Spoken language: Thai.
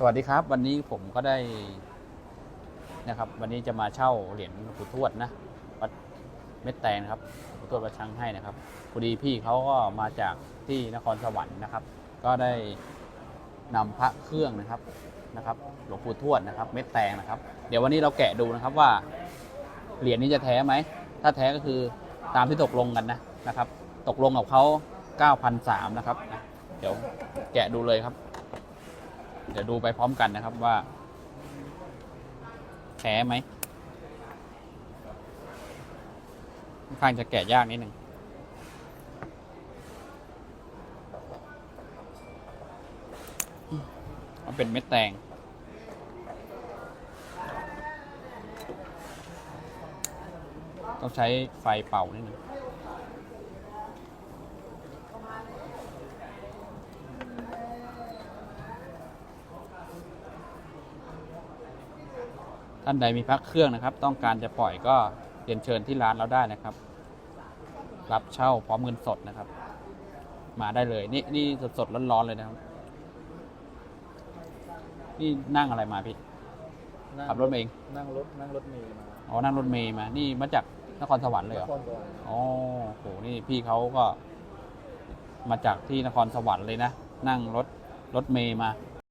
สวัสดีครับ วันนี้ผมก็ได้นะครับ วันนี้จะมาเช่าเหรียญปู่ทวดนะวัดเม็ดแตงนะครับปู่ทวดวัดช้างให้นะครับพอดีพี่เขาก็มาจากที่นครสวรรค์นะครับ ก็ได้นำพระเครื่องนะครับนะครับ หลวงปู่ทวดนะครับ เม็ดแตงนะครับ เดี๋ยววันนี้เราแกะดูนะครับว่าเหรียญนี้จะแท้ไหมถ้าแท้ก็คือตามที่ตกลงกันนะนะครับ ตกลงกับเขา9,003นะครับ เดี๋ยวแกะดูเลยครับ เดี๋ยวดูไปพร้อมกันนะครับว่าแท้ไหมค่อนข้างจะแกะยากนิดหนึ่งมันเป็นเม็ดแตงต้องใช้ไฟเป่านิดหนึ่ง ท่านใดมีพักเครื่องนะครับ ต้องการจะปล่อยก็เรียนเชิญที่ร้านเราได้นะครับ รับเช่าพร้อมเงินสดนะครับ มาได้เลยนี่นี่สดสดๆร้อนๆเลยนะครับ นี่นั่งอะไรมาพี่นั่งขับรถมาเองนั่งรถนั่งรถเมล์มาอ๋อนั่งรถเมย์มา นี่มาจากนครสวรรค์เลยเหรอ นครสวรรค์อ๋อโห นี่พี่เขาก็มาจากที่นครสวรรค์เลยนะ นั่งรถรถเมย์มา